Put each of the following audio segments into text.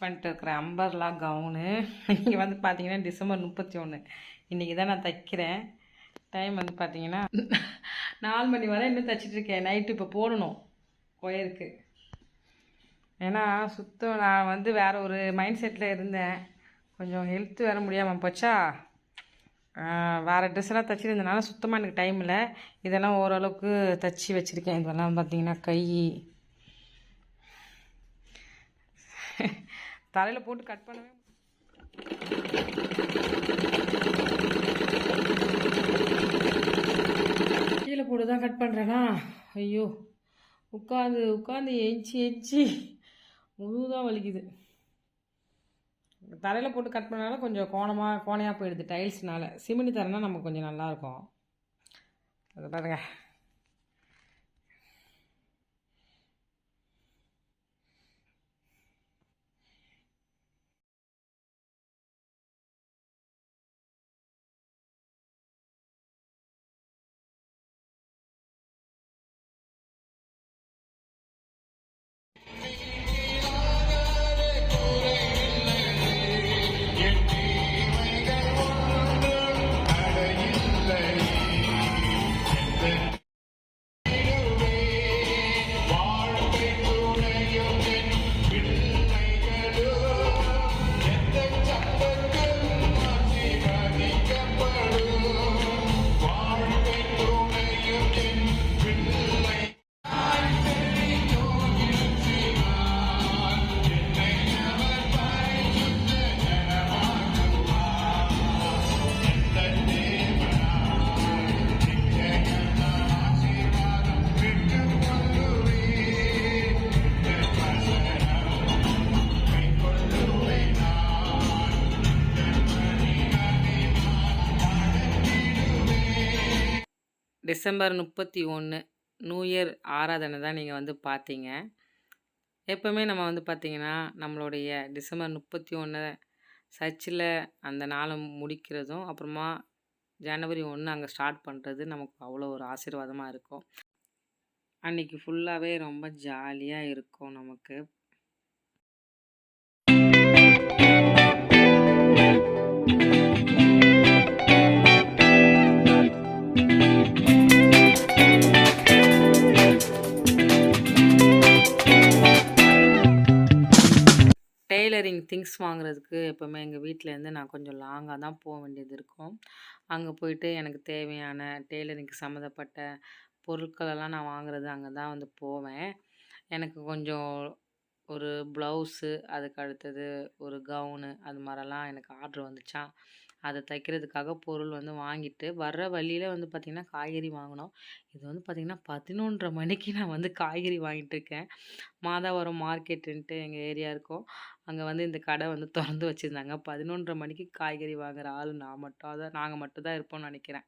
பண்ணிட்டு இருக்கிற umbrella gown. இங்கே வந்து பார்த்தீங்கன்னா டிசம்பர் முப்பத்தி ஒன்று இன்றைக்கி தான் நான் தைக்கிறேன். டைம் வந்து பார்த்தீங்கன்னா நாலு மணி வரை இன்னும் தைச்சிட்ருக்கேன் நைட்டு இப்போ போடணும். ஒயருக்கு ஏன்னா சுத்தம் நான் வந்து வேறு ஒரு மைண்ட் செட்டில் இருந்தேன். கொஞ்சம் ஹெல்த் வேற முடியாமல் போச்சா? வேறு வேற ட்ரெஸ் எல்லாம் தைச்சிருந்தனால சுத்தமாக எனக்கு டைம் இல்லை. இதெல்லாம் ஓரளவுக்கு தைச்சி வச்சுருக்கேன். இதெல்லாம் பார்த்தீங்கன்னா கை. தலையில் போட்டு கட் பண்ணவே கீழே போட்டு தான் கட் பண்ணுறேனா ஐயோ உட்காந்து உட்காந்து எஞ்சி எஞ்சி முழுதான் வலிக்குது. தரையில் போட்டு கட் பண்ணாலும் கொஞ்சம் கோணமாக கோணையாக போயிடுது டைல்ஸ்னால் சிமெண்ட் தரனா நமக்கு கொஞ்சம் நல்லாயிருக்கும் அது பாருங்கள் டிசம்பர் முப்பத்தி ஒன்று நியூ இயர் ஆராதனை தான் நீங்கள் வந்து பார்த்தீங்க. எப்போவுமே நம்ம வந்து பார்த்திங்கன்னா நம்மளுடைய டிசம்பர் முப்பத்தி ஒன்று சர்ச்சில் அந்த நாளை முடிக்கிறதும் அப்புறமா ஜனவரி ஒன்று அங்கே ஸ்டார்ட் பண்ணுறது நமக்கு அவ்வளோ ஒரு ஆசீர்வாதமாக இருக்கும். அன்றைக்கி ஃபுல்லாகவே ரொம்ப ஜாலியாக இருக்கும் நமக்கு. டெய்லரிங் திங்ஸ் வாங்குறதுக்கு எப்போவுமே எங்கள் வீட்டிலேருந்து நான் கொஞ்சம் லாங்காக தான் போக வேண்டியது இருக்கும். அங்கே போயிட்டு எனக்கு தேவையான டெய்லரிங்க்கு சம்மந்தப்பட்ட பொருட்களெல்லாம் நான் வாங்குறது அங்கே தான் வந்து போவேன். எனக்கு கொஞ்சம் ஒரு ப்ளவுஸு அதுக்கு அடுத்தது ஒரு கவுனு அது மாதிரிலாம் எனக்கு ஆர்டர் வந்துச்சா அதை தைக்கிறதுக்காக பொருள் வந்து வாங்கிட்டு வர்ற வழியில் வந்து பார்த்திங்கன்னா காய்கறி வாங்கினோம். இது வந்து பார்த்திங்கன்னா பதினொன்றரை மணிக்கு நான் வந்து காய்கறி வாங்கிட்டுருக்கேன் மாதாவரம் மார்க்கெட்டுன்ட்டு எங்கள் ஏரியா இருக்கும். அங்கே வந்து இந்த கடை வந்து திறந்து வச்சுருந்தாங்க. பதினொன்றரை மணிக்கு காய்கறி வாங்குற ஆள் நான் மட்டும் அதான் நாங்கள் மட்டும் தான் இருப்போம்னு நினைக்கிறேன்.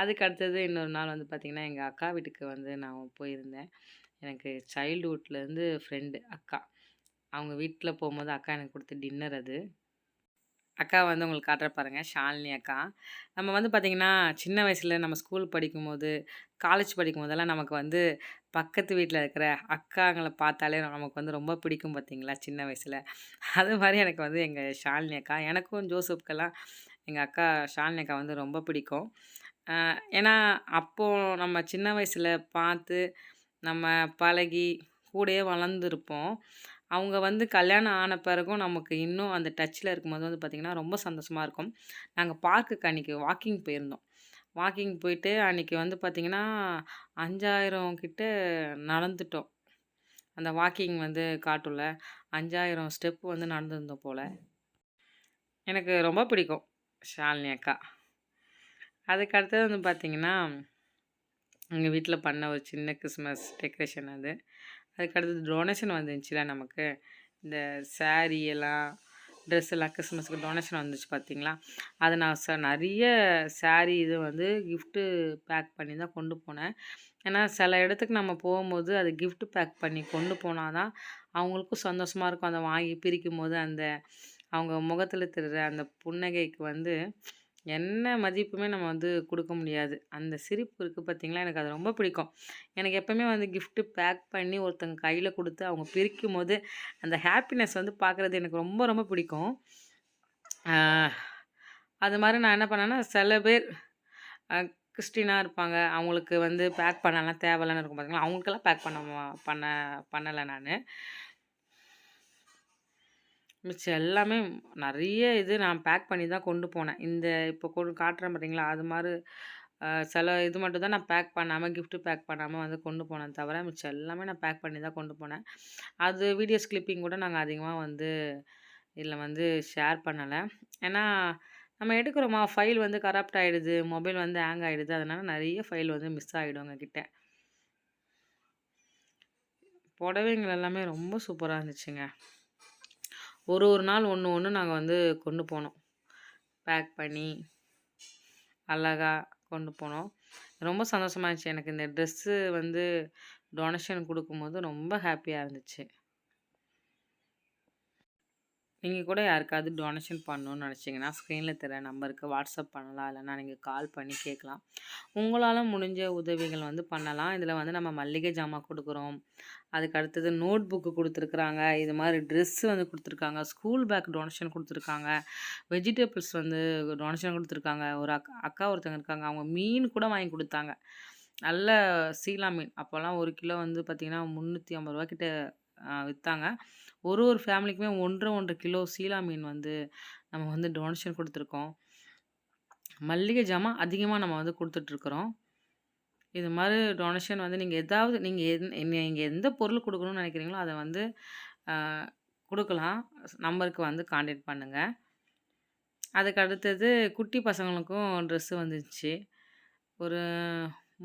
அதுக்கு அடுத்தது இன்னொரு நாள் வந்து பார்த்திங்கன்னா எங்கள் அக்கா வீட்டுக்கு வந்து நான் போயிருந்தேன். எனக்கு சைல்டுஹுட்லேருந்து ஃப்ரெண்டு அக்கா. அவங்க வீட்டில் போகும்போது அக்கா எனக்கு கொடுத்த டின்னர் அது. அக்கா வந்து உங்களுக்கு காட்டுற பாருங்கள் ஷாலினி அக்கா. நம்ம வந்து பார்த்திங்கன்னா சின்ன வயசில் நம்ம ஸ்கூல் படிக்கும்போது காலேஜ் படிக்கும் போதெல்லாம் நமக்கு வந்து பக்கத்து வீட்டில் இருக்கிற அக்காங்களை பார்த்தாலே நமக்கு வந்து ரொம்ப பிடிக்கும் பார்த்தீங்களா சின்ன வயசில். அது மாதிரி எனக்கு வந்து எங்கள் ஷாலினி அக்கா எனக்கும் ஜோசப்க்கெல்லாம் எங்கள் அக்கா ஷாலினி அக்கா வந்து ரொம்ப பிடிக்கும். ஏன்னா அப்போது நம்ம சின்ன வயசில் பார்த்து நம்ம பழகி கூடயே வளர்ந்துருப்போம். அவங்க வந்து கல்யாணம் ஆன பிறகும் நமக்கு இன்னும் அந்த டச்சில் இருக்கும்போது வந்து பார்த்திங்கன்னா ரொம்ப சந்தோஷமாக இருக்கும். நாங்கள் பார்க்குக்கு அன்றைக்கி வாக்கிங் போயிருந்தோம். வாக்கிங் போயிட்டு அன்றைக்கி வந்து பார்த்திங்கன்னா அஞ்சாயிரம் கிட்ட நடந்துட்டோம். அந்த வாக்கிங் வந்து காட்டும்ல அஞ்சாயிரம் ஸ்டெப் வந்து நடந்திருந்தோம் போல். எனக்கு ரொம்ப பிடிக்கும் ஷாலினி அக்கா. அதுக்கு அடுத்தது வந்து பார்த்திங்கன்னா எங்கள் வீட்டில் பண்ண ஒரு சின்ன கிறிஸ்மஸ் டெக்கரேஷன் அது. அதுக்கு அடுத்தது டொனேஷன் வந்துச்சுல நமக்கு. இந்த சாரீ எல்லாம் ட்ரெஸ் எல்லாம் கிறிஸ்மஸுக்கு டொனேஷன் வந்துச்சு பார்த்தீங்களா அதை நான் ச நிறைய சாரீ இது வந்து கிஃப்ட்டு பேக் பண்ணி தான் கொண்டு போனேன். ஏன்னா சில இடத்துக்கு நம்ம போகும்போது அது கிஃப்ட் பேக் பண்ணி கொண்டு போனால் தான் அவங்களுக்கும் சந்தோஷமாக இருக்கும். அதை வாங்கி பிரிக்கும் போது அந்த அவங்க முகத்தில் திருற அந்த புன்னகைக்கு வந்து என்ன மதிப்புமே நம்ம வந்து கொடுக்க முடியாது. அந்த சிரிப்பு இருக்குது பார்த்திங்களா எனக்கு அது ரொம்ப பிடிக்கும். எனக்கு எப்போவுமே வந்து கிஃப்ட்டு பேக் பண்ணி ஒருத்தங்க கையில் கொடுத்து அவங்க பிரிக்கும் போது அந்த ஹாப்பினஸ் வந்து பார்க்குறது எனக்கு ரொம்ப ரொம்ப பிடிக்கும். அது மாதிரி நான் என்ன பண்ணேன்னா, சில பேர் கிறிஸ்டினாக இருப்பாங்க. அவங்களுக்கு வந்து பேக் பண்ணலாம் தேவையில்லன்னு இருக்கும் பார்த்திங்களா அவங்களுக்கெல்லாம் பேக் பண்ண பண்ண பண்ணலை நான் மிச்சம் எல்லாமே நிறைய இது நான் பேக் பண்ணி தான் கொண்டு போனேன். இந்த இப்போ கொண்டு காட்டுறேன் பார்த்தீங்களா, அது மாதிரி சில இது மட்டும் தான் நான் பேக் பண்ணாமல் கிஃப்ட் பேக் பண்ணாமல் வந்து கொண்டு போனேன் தவிர, மிச்சம் எல்லாமே நான் பேக் பண்ணி தான் கொண்டு போனேன். அது வீடியோஸ் கிளிப்பிங் கூட நாங்கள் அதிகமாக வந்து இதில் வந்து ஷேர் பண்ணலை ஏன்னா, நம்ம எடுக்கிறோமா, ஃபைல் வந்து கரப்ட் ஆகிடுது மொபைல் வந்து ஹேங் ஆகிடுது அதனால் நிறைய ஃபைல் வந்து மிஸ் ஆகிடும் உங்ககிட்ட புடவைங்கள் எல்லாமே ரொம்ப சூப்பராக இருந்துச்சுங்க. ஒரு ஒரு நாள் ஒன்று ஒன்று நாங்கள் வந்து கொண்டு போனோம். பேக் பண்ணி, அழகா கொண்டு போனோம். ரொம்ப சந்தோஷமா இருந்துச்சு. எனக்கு இந்த ட்ரெஸ்ஸு வந்து டொனேஷன் கொடுக்கும்போது ரொம்ப ஹாப்பியாக இருந்துச்சு. நீங்கள் கூட யாருக்காவது டொனேஷன் பண்ணணும்னு நினச்சிங்கன்னா ஸ்க்ரீனில் தெரிய நம்பருக்கு வாட்ஸ்அப் பண்ணலாம். இல்லைன்னா நீங்கள் கால் பண்ணி கேட்கலாம். உங்களால் முடிஞ்ச உதவிகள் வந்து பண்ணலாம். இதில் வந்து நம்ம மல்லிகை ஜாமான் கொடுக்குறோம் அதுக்கு அடுத்தது நோட் புக்கு கொடுத்துருக்குறாங்க இது மாதிரி ட்ரெஸ்ஸு வந்து கொடுத்துருக்காங்க ஸ்கூல் பேக் டொனேஷன் கொடுத்துருக்காங்க வெஜிடபிள்ஸ் வந்து டொனேஷன் கொடுத்துருக்காங்க ஒரு அக்கா அக்கா ஒருத்தவங்க இருக்காங்க. அவங்க மீன் கூட வாங்கி கொடுத்தாங்க நல்ல சீலா மீன். அப்போல்லாம் ஒரு கிலோ வந்து பார்த்தீங்கன்னா, ரூ. 350 கிட்ட விற்றாங்க ஒரு ஒரு ஃபேமிலிக்குமே 1 1/2 1/2 கிலோ சீலா மீன் வந்து நம்ம வந்து டொனேஷன் கொடுத்துருக்கோம் மல்லிகை ஜாமான் அதிகமாக நம்ம வந்து கொடுத்துட்ருக்குறோம் இது மாதிரி டொனேஷன் வந்து நீங்கள் எதாவது நீங்கள் எந் நீங்க எந்த பொருள் கொடுக்கணும்னு நினைக்கிறீங்களோ அதை வந்து கொடுக்கலாம் நம்பருக்கு வந்து காண்டாக்ட் பண்ணுங்கள் அதுக்கு அடுத்தது குட்டி பசங்களுக்கும் ட்ரெஸ்ஸு வந்துச்சு. ஒரு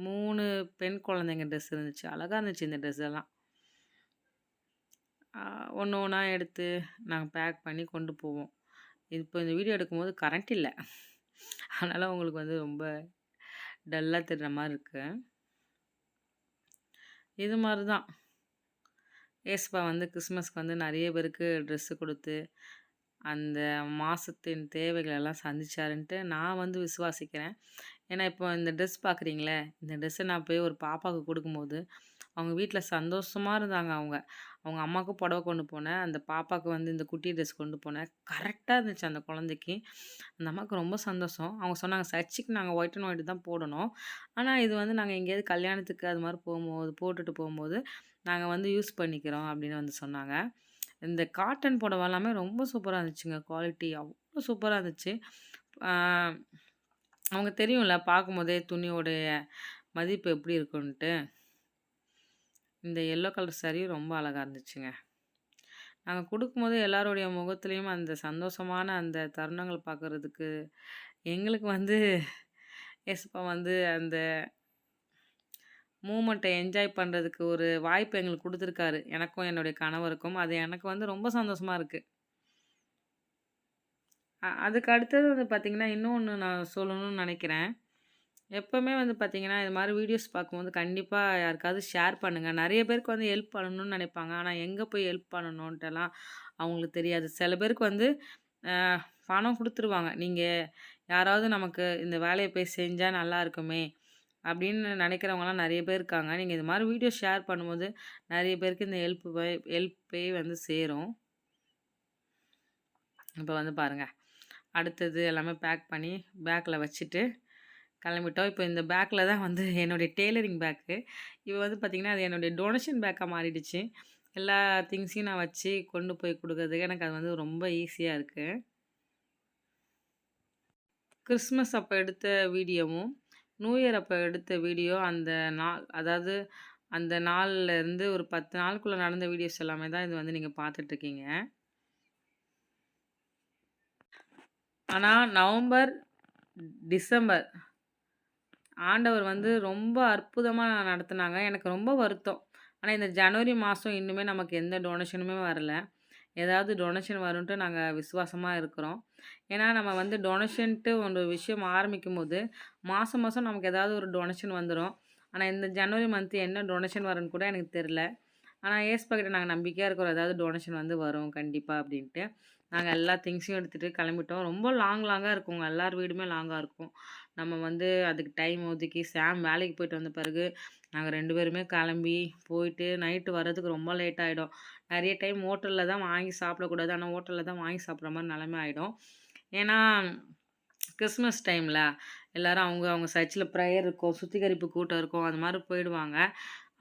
மூணு பெண் குழந்தைங்க ட்ரெஸ் இருந்துச்சு. அழகாக இருந்துச்சு இந்த ட்ரெஸ் எல்லாம். ஒன்று ஒன்றா எடுத்து நாங்கள் பேக் பண்ணி கொண்டு போவோம். இப்போ இந்த வீடியோ எடுக்கும்போது கரண்ட் இல்லை அதனால் உங்களுக்கு வந்து ரொம்ப டல்லாக தெரிகிற மாதிரி இருக்கு. இது மாதிரி தான். ஏசப்பா வந்து கிறிஸ்மஸ்க்கு வந்து நிறைய பேருக்கு ட்ரெஸ்ஸு கொடுத்து அந்த மாதத்தின் தேவைகளெல்லாம் சந்திச்சாருன்ட்டு நான் வந்து விசுவாசிக்கிறேன். ஏன்னா, இப்போ இந்த ட்ரெஸ் பார்க்குறீங்களே, இந்த ட்ரெஸ்ஸை நான் போய் ஒரு பாப்பாவுக்கு கொடுக்கும்போது அவங்க வீட்டில் சந்தோஷமாக இருந்தாங்க அவங்க. அவங்க அம்மாவுக்கு புடவ கொண்டு போனேன். அந்த பாப்பாவுக்கு வந்து இந்த குட்டி ட்ரெஸ் கொண்டு போனேன். கரெக்டாக இருந்துச்சு அந்த குழந்தைக்கு. அந்த அம்மாவுக்கு ரொம்ப சந்தோஷம். அவங்க சொன்னாங்க, "சர்ச்சுக்கு நாங்கள் ஒயிட் அண்ட் ஒயிட் தான் போடணும். ஆனால் இது வந்து நாங்கள் எங்கேயாவது கல்யாணத்துக்கு அது மாதிரி போகும்போது போட்டுட்டு போகும்போது நாங்கள் வந்து யூஸ் பண்ணிக்கிறோம்." அப்படின்னு வந்து சொன்னாங்க. இந்த காட்டன் புடவை எல்லாமே ரொம்ப சூப்பராக இருந்துச்சுங்க. குவாலிட்டி அவ்வளோ சூப்பராக இருந்துச்சு. அவங்க தெரியும்ல பார்க்கும்போதே துணியோடைய மதிப்பு எப்படி இருக்குன்ட்டு. இந்த எல்லோ கலர் சாரியும் ரொம்ப அழகாக இருந்துச்சுங்க. நாங்கள் கொடுக்கும்போது எல்லாருடைய முகத்துலேயும் அந்த சந்தோஷமான அந்த தருணங்கள் பார்க்குறதுக்கு, எங்களுக்கு வந்து எஸ்பா வந்து அந்த மூமெண்ட்டை என்ஜாய் பண்ணுறதுக்கு ஒரு வாய்ப்பு எங்களுக்கு கொடுத்துருக்காரு எனக்கும் என்னுடைய கணவருக்கும். அது எனக்கு வந்து ரொம்ப சந்தோஷமாக இருக்குது அதுக்கு அடுத்தது வந்து பார்த்தீங்கன்னா, ஒன்று நான் சொல்லணும்னு நினைக்கிறேன் எப்போவுமே வந்து பார்த்தீங்கன்னா, இது மாதிரி வீடியோஸ் பார்க்கும்போது கண்டிப்பாக யாருக்காவது ஷேர் பண்ணுங்கள் நிறைய பேருக்கு வந்து ஹெல்ப் பண்ணணும்னு நினைப்பாங்க ஆனால் எங்கே போய் ஹெல்ப் பண்ணணுன்ட்டுலாம் அவங்களுக்கு தெரியாது. சில பேருக்கு வந்து பணம் கொடுத்துருவாங்க நீங்கள் யாராவது நமக்கு இந்த வேலையை போய் செஞ்சால் நல்லா இருக்குமே! அப்படின்னு நினைக்கிறவங்கலாம் நிறைய பேர் இருக்காங்க. நீங்கள் இது மாதிரி வீடியோ ஷேர் பண்ணும்போது, நிறைய பேருக்கு இந்த ஹெல்ப் போய் ஹெல்ப்பே வந்து சேரும். இப்போ வந்து பாருங்கள் அடுத்தது எல்லாமே பேக் பண்ணி பேக்கில் வச்சுட்டு கிளம்பிட்டோம். இப்போ இந்த பேக்கில் தான் வந்து என்னுடைய டெய்லரிங் பேக்கு. இப்போ வந்து பார்த்திங்கன்னா அது என்னுடைய டொனேஷன் பேக்காக மாறிடுச்சு. எல்லா திங்ஸையும் நான் வச்சு கொண்டு போய் கொடுக்குறதுக்கு எனக்கு அது வந்து ரொம்ப ஈஸியாக இருக்குது கிறிஸ்மஸ் அப்போ எடுத்த வீடியோவும், நியூ இயர் அப்போ எடுத்த வீடியோ அந்த நாள் அதாவது அந்த நாள்லேருந்து ஒரு பத்து நாளுக்குள்ளே நடந்த வீடியோஸ் எல்லாமே தான் இது வந்து நீங்கள் பார்த்துட்ருக்கீங்க ஆனால் நவம்பர், டிசம்பர் ஆண்டவர் வந்து ரொம்ப அற்புதமாக நடத்துனாங்க. எனக்கு ரொம்ப வருத்தம். ஆனால் இந்த ஜனவரி மாதம் இன்னுமே நமக்கு எந்த டொனேஷனுமே வரல. ஏதாவது டொனேஷன் வருன்ட்டு நாங்கள் விசுவாசமாக இருக்கிறோம். ஏன்னா, நம்ம வந்து டொனேஷன்ட்டு ஒரு விஷயம் ஆரம்பிக்கும்போது, மாதம் மாதம் நமக்கு ஏதாவது ஒரு டொனேஷன் வந்துடும் ஆனால் இந்த ஜனவரி மந்த் என்ன டொனேஷன் வரும்னு கூட எனக்கு தெரில ஆனால் ஏசப்பா நாங்கள் நம்பிக்கையாக இருக்கிறோம். ஏதாவது டொனேஷன் வந்து வரும் கண்டிப்பாக அப்படின்ட்டு நாங்கள் எல்லா திங்ஸையும் எடுத்துகிட்டு கிளம்பிட்டோம். ரொம்ப லாங் லாங்காக இருக்குங்க. எல்லார் வீடுமே லாங்காக இருக்கும். நம்ம வந்து அதுக்கு டைம் ஒதுக்கி சாம் வேலைக்கு போயிட்டு வந்த பிறகு, நாங்கள் ரெண்டு பேருமே கிளம்பி, போயிட்டு நைட்டு வர்றதுக்கு ரொம்ப லேட் ஆகிடும் நிறைய டைம் ஹோட்டலில் தான் வாங்கி சாப்பிடக்கூடாது. ஆனால் ஹோட்டலில் தான் வாங்கி சாப்பிட்ற மாதிரி நெலைமை ஆகிடும் ஏன்னா, கிறிஸ்மஸ் டைமில் எல்லோரும் அவங்க அவங்க சர்ச்சில் ப்ரேயர் இருக்கும். சுத்திகரிப்பு கூட்டம் இருக்கும். அது மாதிரி போயிடுவாங்க.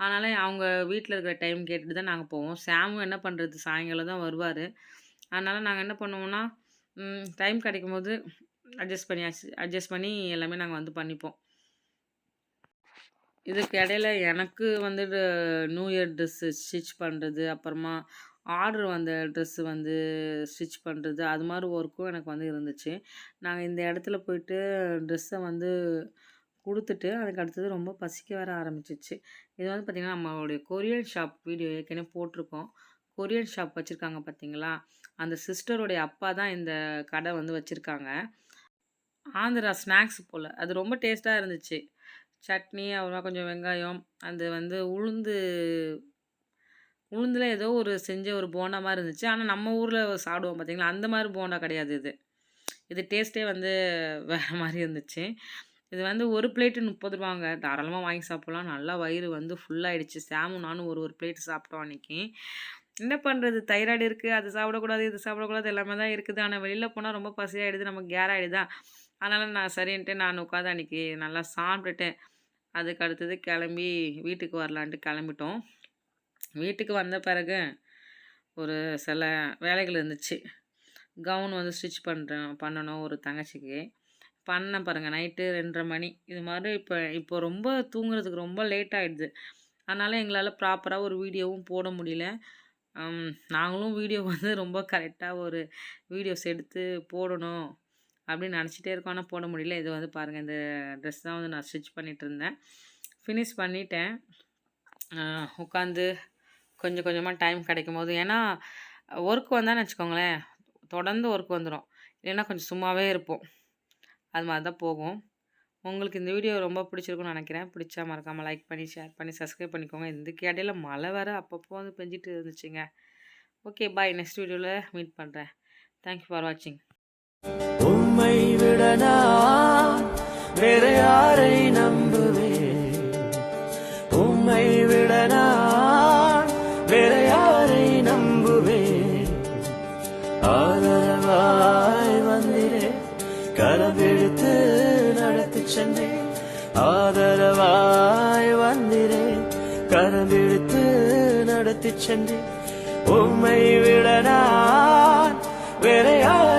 அதனால் அவங்க வீட்டில் இருக்கிற டைம் கேட்டுட்டு தான் நாங்கள் போவோம். சாமும் என்ன பண்ணுறது சாயங்காலம் தான் வருவார் அதனால் நாங்கள் என்ன பண்ணுவோம்னா, டைம் கிடைக்கும் போது அட்ஜஸ்ட் பண்ணியாச்சு. அட்ஜஸ்ட் பண்ணி எல்லாமே நாங்கள் வந்து பண்ணிப்போம். இதுக்கு இடையில எனக்கு வந்துட்டு நியூ இயர் ட்ரெஸ்ஸு ஸ்டிச் பண்ணுறது அப்புறமா ஆர்டர் வந்த ட்ரெஸ்ஸு வந்து ஸ்டிச் பண்ணுறது அது மாதிரி ஒர்க்கும் எனக்கு வந்து இருந்துச்சு. நாங்கள் இந்த இடத்துல போயிட்டு ட்ரெஸ்ஸை வந்து கொடுத்துட்டு அதுக்கு அடுத்தது ரொம்ப பசிக்க வர ஆரம்பிச்சிச்சு இது வந்து பார்த்திங்கன்னா நம்மளுடைய கொரியன் ஷாப் வீடியோ ஏற்கனவே போட்டிருக்கோம். கொரியன் ஷாப் வச்சுருக்காங்க பார்த்தீங்களா? அந்த சிஸ்டருடைய அப்பா தான் இந்த கடை வந்து வச்சுருக்காங்க ஆந்திரா ஸ்நாக்ஸ் போல் அது ரொம்ப டேஸ்ட்டாக இருந்துச்சு. சட்னி, அப்புறமா கொஞ்சம் வெங்காயம், அது வந்து உளுந்து உளுந்தில் ஏதோ ஒரு செஞ்ச ஒரு போண்டா மாதிரி இருந்துச்சு. ஆனால் நம்ம ஊரில் சாப்பிடுவோம் பார்த்தீங்களா? அந்த மாதிரி போண்டா கிடையாது இது. இது டேஸ்ட்டே வந்து வேறு மாதிரி இருந்துச்சு. இது வந்து ஒரு பிளேட்டு முப்பது ரூபாங்க தாராளமாக வாங்கி சாப்பிட்லாம் நல்லா வயிறு வந்து ஃபுல்லாகிடுச்சு சாமும் நானும் ஒரு ஒரு பிளேட் சாப்பிட்டோம் அன்றைக்கி என்ன பண்ணுறது தைராய்டு இருக்குது அது சாப்பிடக்கூடாது, இது சாப்பிடக்கூடாது எல்லாமே தான் இருக்குது. ஆனால் வெளியில் போனால் ரொம்ப பசியாகிடுது நமக்கு கேர் ஆயிடுதா? அதனால் நான் சரின்ட்டு நான் உட்காந்து அன்றைக்கி நல்லா சாப்பிட்டுட்டேன் அதுக்கு அடுத்தது கிளம்பி வீட்டுக்கு வரலான்ட்டு கிளம்பிட்டோம். வீட்டுக்கு வந்த பிறகு, ஒரு சில வேலைகள் இருந்துச்சு. கவுன் வந்து ஸ்டிச் பண்ணுறேன் பண்ணணும் ஒரு தங்கச்சிக்கு. பண்ணேன் பாருங்கள் நைட்டு 2:30 மணி. இது மாதிரி இப்போ இப்போ ரொம்ப தூங்குறதுக்கு ரொம்ப லேட் ஆகிடுது அதனால் எங்களால் ப்ராப்பராக ஒரு வீடியோவும் போட முடியல. நாங்களும் வீடியோ வந்து ரொம்ப கரெக்டாக ஒரு வீடியோஸ் எடுத்து போடணும் அப்படின்னு நினச்சிட்டே இருக்கோம். ஆனால் போட முடியல. இது வந்து பாருங்க இந்த ட்ரெஸ் தான் வந்து நான் ஸ்டிச் பண்ணிகிட்டு இருந்தேன் ஃபினிஷ் பண்ணிட்டேன். உட்காந்து கொஞ்சம் கொஞ்சமாக டைம் கிடைக்கும் போது ஏன்னா, ஒர்க் வந்தான்னு வச்சுக்கோங்களேன், தொடர்ந்து ஒர்க் வந்துடும் இல்லைன்னா கொஞ்சம் சும்மாவே இருப்போம். அது மாதிரி தான் போகும். உங்களுக்கு இந்த வீடியோ ரொம்ப பிடிச்சிருக்குன்னு நினைக்கிறேன் பிடிச்சா மறக்காமல் லைக் பண்ணி, ஷேர் பண்ணி, சப்ஸ்கிரைப் பண்ணிக்கோங்க. இதுக்கு இடையில மழை வேறு அப்பப்போ வந்து பெஞ்சிட்டு இருந்துச்சுங்க. Okay bye. நெக்ஸ்ட் வீடியோவில் மீட் பண்ணுறேன் தேங்க் யூ ஃபார் வாட்சிங். உம்மை விட வேற யாரை நம்புவேன்? உம்மை விட வேற யாரை நம்புவேன்? ஆதரவாய் வந்திரே கரம்பிடித்து நடத்தி சென்றேன். ஆதரவாய் வந்திரே கரவிழுத்து நடத்தி சென்றேன். உம்மை விட வேற யார்